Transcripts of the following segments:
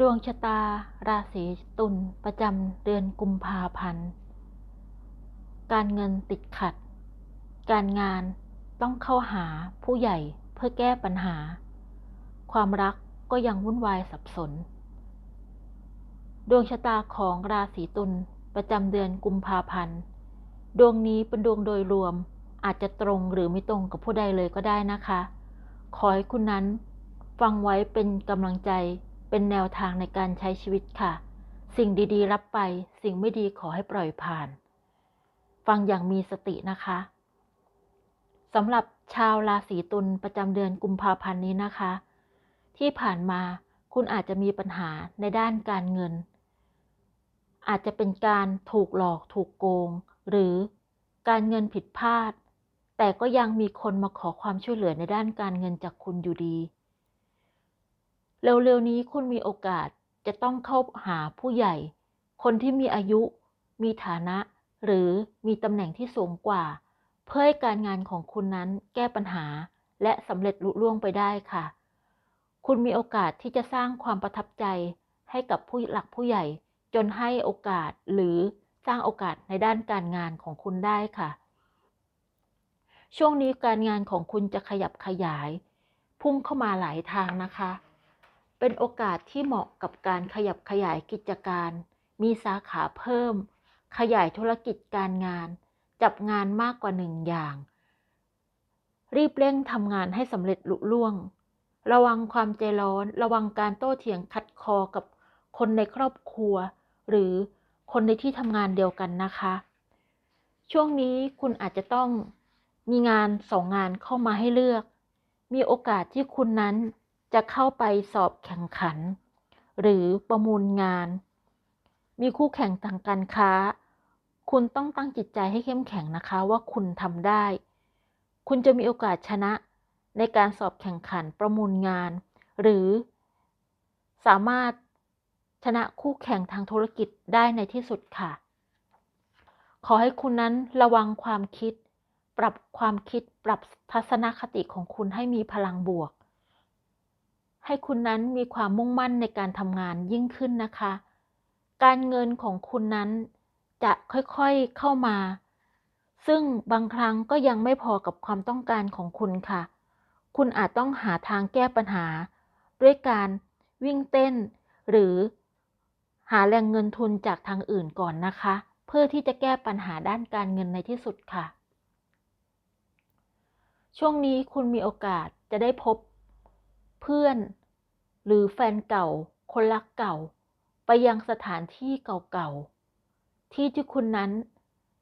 ดวงชะตา ราศีตุลประจำเดือนกุมภาพันธ์ การเงินติดขัด การงานต้องเข้าหาผู้ใหญ่เพื่อแก้ปัญหา ความรักก็ยังวุ่นวายสับสน ดวงชะตาของราศีตุลประจำเดือนกุมภาพันธ์ ดวงนี้เป็นดวงโดยรวมอาจจะตรงหรือไม่ตรงกับผู้ใดเลยก็ได้นะคะ ขอให้คุณนั้นฟังไว้เป็นกำลังใจ เป็นแนวทางในการใช้ชีวิตค่ะ สิ่งดีๆ รับไป สิ่งไม่ดีขอให้ปล่อยผ่าน ฟังอย่างมีสตินะคะสำหรับชาวราศีตุลประจำเดือนกุมภาพันธ์นี้นะคะ ที่ผ่านมาคุณอาจจะมีปัญหาในด้านการเงิน อาจจะเป็นการถูกหลอกถูกโกง หรือการเงินผิดพลาด แต่ก็ยังมีคนมาขอความช่วยเหลือในด้านการเงินจากคุณอยู่ดี เร็วๆนี้คุณมีโอกาสจะต้องเข้าหาผู้ใหญ่ คนที่มีอายุ มีฐานะ หรือมีตำแหน่งที่สูงกว่า เพื่อให้การงานของคุณนั้นแก้ปัญหา และสำเร็จลุล่วงไปได้ค่ะ คุณมีโอกาสที่จะสร้างความประทับใจให้กับผู้หลักผู้ใหญ่ จนให้โอกาสหรือสร้างโอกาสในด้านการงานของคุณได้ค่ะ ช่วงนี้การงานของคุณจะขยับขยาย พุ่งเข้ามาหลายทางนะคะ เป็นโอกาสที่เหมาะกับการขยับขยายกิจการ มีสาขาเพิ่ม ขยายธุรกิจการงาน จับงานมากกว่าหนึ่งอย่าง รีบเร่งทำงานให้สำเร็จลุล่วง ระวังความใจร้อน ระวังการโต้เถียงขัดคอกับคนในครอบครัว หรือคนในที่ทำงานเดียวกันนะคะ ช่วงนี้คุณอาจจะต้องมีงานสองงานเข้ามาให้เลือก มีโอกาสที่คุณนั้น จะเข้าไปสอบแข่งขัน หรือประมูลงาน มีคู่แข่งทางการค้า คุณต้องตั้งจิตใจให้เข้มแข็งนะคะว่าคุณทำได้ คุณจะมีโอกาสชนะในการสอบแข่งขันประมูลงาน หรือสามารถชนะคู่แข่งทางธุรกิจได้ในที่สุดค่ะ ขอให้คุณนั้นระวังความคิด ปรับความคิด ปรับทัศนคติของคุณให้มีพลังบวก ให้คุณนั้นมีความมุ่งมั่นในการทำงานยิ่งขึ้นนะคะ การเงินของคุณนั้นจะค่อยๆเข้ามา ซึ่งบางครั้งก็ยังไม่พอกับความต้องการของคุณค่ะ คุณอาจต้องหาทางแก้ปัญหา ด้วยการวิ่งเต้น หรือหาแหล่งเงินทุนจากทางอื่นก่อนนะคะ เพื่อที่จะแก้ปัญหาด้านการเงินในที่สุดค่ะ ช่วงนี้คุณมีโอกาสจะได้พบ เพื่อน หรือแฟนเก่า คนรักเก่า ไปยังสถานที่เก่าๆ ที่ที่คุณนั้น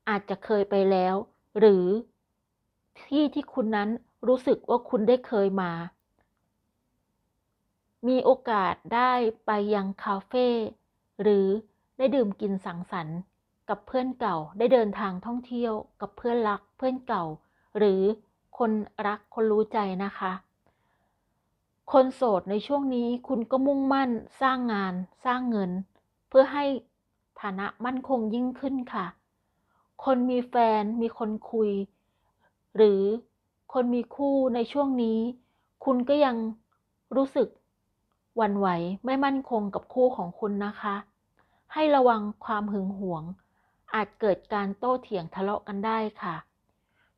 อาจจะเคยไปแล้ว หรือที่ที่คุณนั้นรู้สึกว่าคุณได้เคยมา มีโอกาสได้ไปยังคาเฟ่หรือได้ดื่มกินสังสรรค์กับเพื่อนเก่า ได้เดินทางท่องเที่ยวกับเพื่อนรักเพื่อนเก่า หรือคนรักคนรู้ใจนะคะ คนโสดในช่วงนี้คุณก็มุ่งมั่นสร้างงาน สร้างเงิน เพื่อให้ฐานะมั่นคงยิ่งขึ้นค่ะ คนมีแฟนมีคนคุย หรือคนมีคู่ในช่วงนี้ คุณก็ยังรู้สึกหวั่นไหวไม่มั่นคงกับคู่ของคุณนะคะ ให้ระวังความหึงหวง อาจเกิดการโต้เถียงทะเลาะกันได้ค่ะ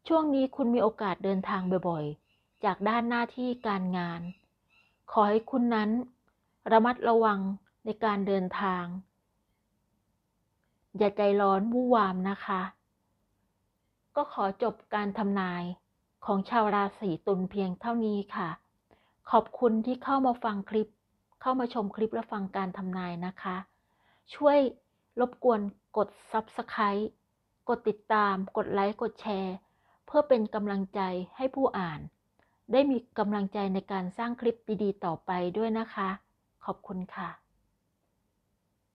ช่วงนี้คุณมีโอกาสเดินทางบ่อยๆ จากด้านหน้าที่การงาน อให้คุณนั้น ระมัดระวังในการเดินทาง อย่าใจร้อนวู่วามนะคะ ก็ขอจบการทำนายของชาวราศีตุลเพียงเท่านี้ค่ะ ขอบคุณที่เข้ามาฟังคลิป เข้ามาชมคลิปและฟังการทำนายนะคะ ช่วยรบกวนกด Subscribe กดติดตาม กดไลค์ กดแชร์ เพื่อเป็นกำลังใจให้ผู้อ่าน ได้มีกำลังใจในการสร้างคลิปดีๆ ต่อไปด้วยนะคะ ขอบคุณค่ะ